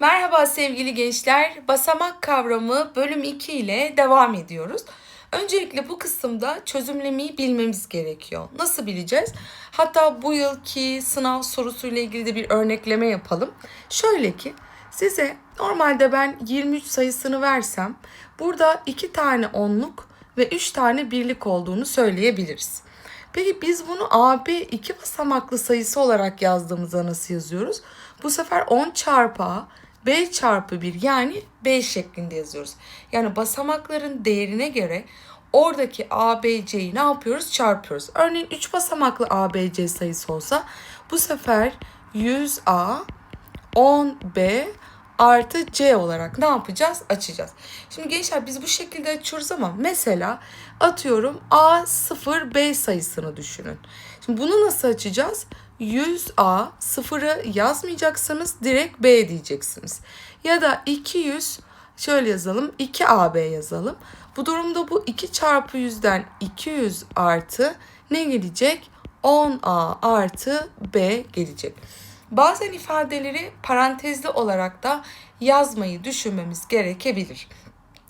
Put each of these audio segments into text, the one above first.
Merhaba sevgili gençler. Basamak kavramı bölüm 2 ile devam ediyoruz. Öncelikle bu kısımda çözümlemeyi bilmemiz gerekiyor. Nasıl bileceğiz? Hatta bu yılki sınav sorusuyla ilgili de bir örnekleme yapalım. Şöyle ki size normalde ben 23 sayısını versem burada 2 tane onluk ve 3 tane birlik olduğunu söyleyebiliriz. Peki biz bunu AB iki basamaklı sayısı olarak yazdığımızda nasıl yazıyoruz? Bu sefer 10 çarpı A, B çarpı 1 yani B şeklinde yazıyoruz. Yani basamakların değerine göre oradaki ABC'yi ne yapıyoruz? Çarpıyoruz. Örneğin 3 basamaklı ABC sayısı olsa bu sefer 100A 10B artı C olarak ne yapacağız? Açacağız. Şimdi gençler biz bu şekilde açıyoruz ama mesela atıyorum A 0 B sayısını düşünün. Şimdi bunu nasıl açacağız? 100A sıfırı yazmayacaksanız direkt B diyeceksiniz. Ya da 200 şöyle yazalım 2AB yazalım. Bu durumda bu 2 çarpı 100'den 200 artı ne gelecek? 10A artı B gelecek. Bazen ifadeleri parantezli olarak da yazmayı düşünmemiz gerekebilir.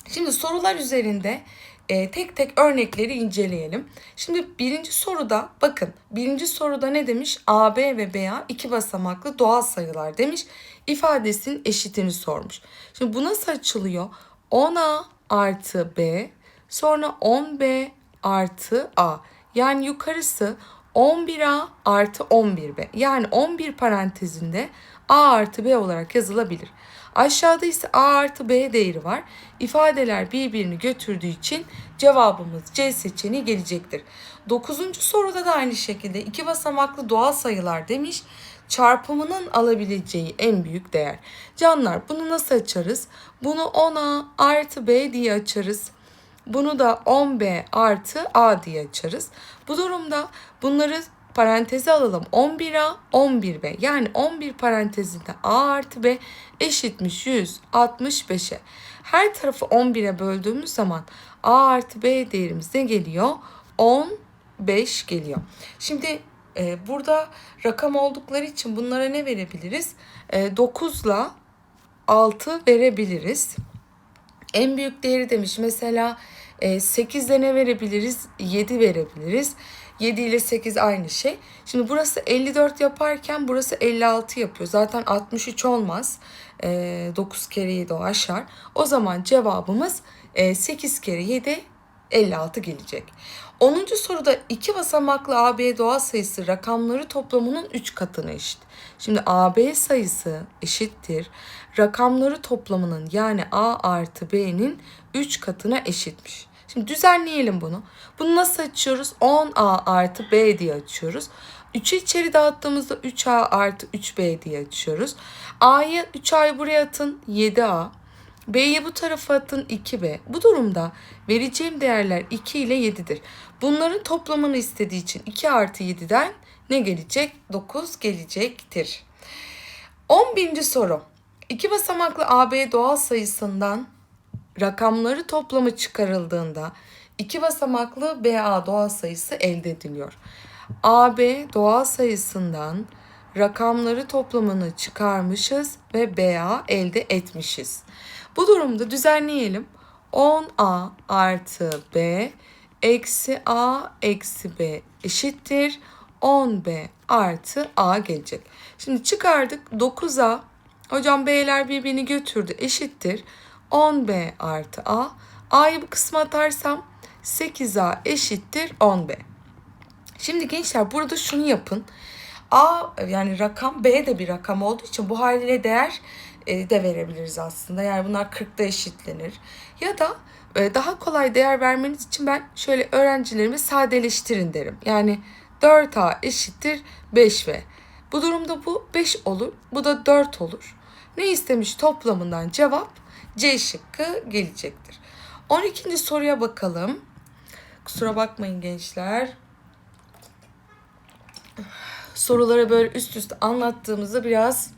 Şimdi sorular üzerinde e, tek tek örnekleri inceleyelim. Şimdi birinci soruda bakın birinci soruda ne demiş? AB ve BA iki basamaklı doğal sayılar demiş. İfadesinin eşitini sormuş. Şimdi bu nasıl açılıyor? 10A artı B sonra 10B artı A. Yani yukarısı 11A artı 11B. Yani 11 parantezinde A artı B olarak yazılabilir. Aşağıda ise A artı B değeri var. İfadeler birbirini götürdüğü için cevabımız C seçeneği gelecektir. Dokuzuncu soruda da aynı şekilde iki basamaklı doğal sayılar demiş. Çarpımının alabileceği en büyük değer. Canlar bunu nasıl açarız? Bunu 10A artı B diye açarız. Bunu da 10B artı A diye açarız. Bu durumda bunları paranteze alalım. 11A, 11B. Yani 11 parantezinde A artı B eşitmiş 165'e. Her tarafı 11'e böldüğümüz zaman A artı B değerimiz ne geliyor? 15 geliyor. Şimdi e, burada rakam oldukları için bunlara ne verebiliriz? E, 9 ile 6 verebiliriz. En büyük değeri demiş mesela e, 8 ile ne verebiliriz? 7 verebiliriz. 7 ile 8 aynı şey. Şimdi burası 54 yaparken burası 56 yapıyor. Zaten 63 olmaz. E, 9 kere 7 o aşar. O zaman cevabımız e, 8 kere 7 56 gelecek. 10. soruda iki basamaklı AB doğal sayısı rakamları toplamının 3 katına eşit. Şimdi AB sayısı eşittir. Rakamları toplamının yani A artı B'nin 3 katına eşitmiş. Şimdi düzenleyelim bunu. Bunu nasıl açıyoruz? 10A artı B diye açıyoruz. 3'ü içeri dağıttığımızda 3A artı 3B diye açıyoruz. A'yı 3A'yı buraya atın 7A. B'yi bu tarafa atın 2B. Bu durumda vereceğim değerler 2 ile 7'dir. Bunların toplamını istediği için 2 artı 7'den ne gelecek? 9 gelecektir. 11. soru. İki basamaklı AB doğal sayısından rakamları toplamı çıkarıldığında iki basamaklı BA doğal sayısı elde ediliyor. AB doğal sayısından rakamları toplamını çıkarmışız ve BA elde etmişiz. Bu durumda düzenleyelim. 10A artı B eksi A eksi B eşittir. 10B artı A gelecek. Şimdi çıkardık 9A. Hocam B'ler birbirini götürdü eşittir. 10B artı A. A'yı bu kısma atarsam 8A eşittir 10B. Şimdi gençler burada şunu yapın. A yani rakam B de bir rakam olduğu için bu haliyle değer e, de verebiliriz aslında. Yani bunlar 40'da eşitlenir. Ya da e, daha kolay değer vermeniz için ben şöyle öğrencilerimi sadeleştirin derim. Yani 4A eşittir 5V. Bu durumda bu 5 olur. Bu da 4 olur. Ne istemiş toplamından cevap C şıkkı gelecektir. 12. soruya bakalım. Kusura bakmayın gençler. Soruları böyle üst üste anlattığımızda biraz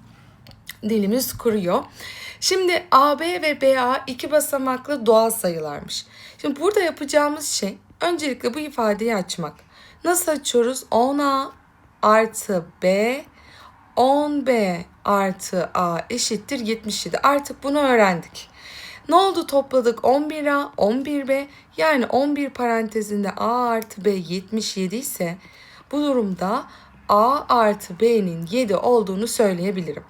dilimiz kuruyor. Şimdi AB ve BA iki basamaklı doğal sayılarmış. Şimdi burada yapacağımız şey öncelikle bu ifadeyi açmak. Nasıl açıyoruz? 10A artı B 10B artı A eşittir 77. Artık bunu öğrendik. Ne oldu topladık 11A, 11B yani 11 parantezinde A artı B 77 ise bu durumda A artı B'nin 7 olduğunu söyleyebilirim.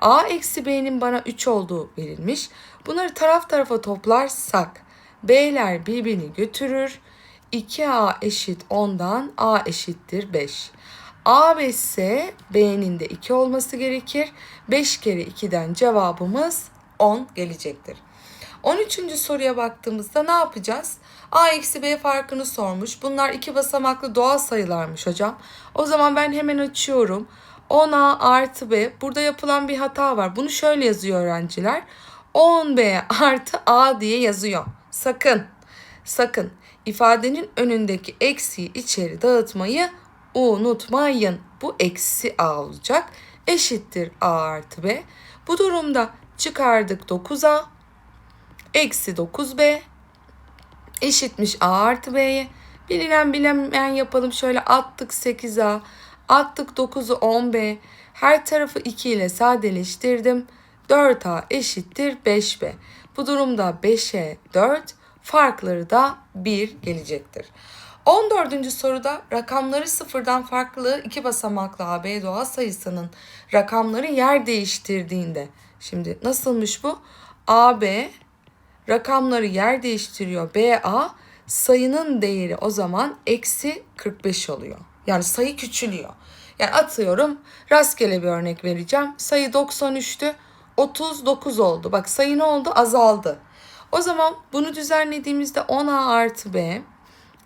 A eksi B'nin bana 3 olduğu verilmiş. Bunları taraf tarafa toplarsak B'ler birbirini götürür. 2A eşit 10'dan A eşittir 5. A 5 ise B'nin de 2 olması gerekir. 5 kere 2'den cevabımız 10 gelecektir. 13. soruya baktığımızda ne yapacağız? A eksi B farkını sormuş. Bunlar iki basamaklı doğal sayılarmış hocam. O zaman ben hemen açıyorum. 10A artı B. Burada yapılan bir hata var. Bunu şöyle yazıyor öğrenciler. 10B artı A diye yazıyor. Sakın, sakın ifadenin önündeki eksiği içeri dağıtmayı unutmayın. Bu eksi A olacak. Eşittir A artı B. Bu durumda çıkardık 9A eksi 9b eşitmiş a artı b'ye. Bilinen bilinmeyen yapalım. Şöyle attık 8a, attık 9'u 10b. Her tarafı 2 ile sadeleştirdim. 4a eşittir 5b. Bu durumda 5'e 4, farkları da 1 gelecektir. 14. soruda rakamları sıfırdan farklı iki basamaklı AB doğal sayısının rakamları yer değiştirdiğinde. Şimdi nasılmış bu? AB rakamları yer değiştiriyor. BA sayının değeri o zaman eksi 45 oluyor. Yani sayı küçülüyor. Yani atıyorum rastgele bir örnek vereceğim. Sayı 93'tü 39 oldu. Bak sayı ne oldu? Azaldı. O zaman bunu düzenlediğimizde 10A artı B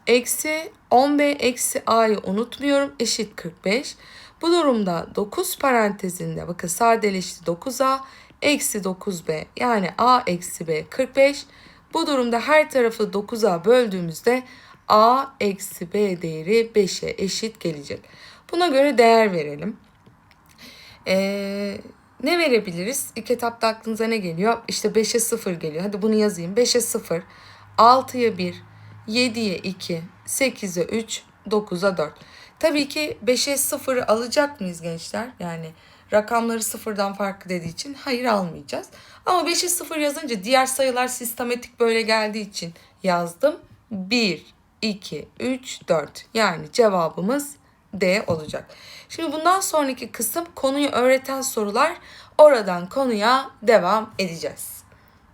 eksi 10B eksi A'yı unutmuyorum eşit 45. Bu durumda 9 parantezinde bakın sadeleşti 9A eksi 9b yani a eksi b 45. Bu durumda her tarafı 9a böldüğümüzde a eksi b değeri 5'e eşit gelecek. Buna göre değer verelim. Ee, ne verebiliriz? İlk etapta aklınıza ne geliyor? İşte 5'e 0 geliyor. Hadi bunu yazayım. 5'e 0, 6'ya 1, 7'ye 2, 8'e 3, 9'a 4. Tabii ki 5'e 0'ı alacak mıyız gençler? Yani rakamları sıfırdan farklı dediği için hayır almayacağız. Ama 5'e 0 yazınca diğer sayılar sistematik böyle geldiği için yazdım. 1, 2, 3, 4 yani cevabımız D olacak. Şimdi bundan sonraki kısım konuyu öğreten sorular. Oradan konuya devam edeceğiz.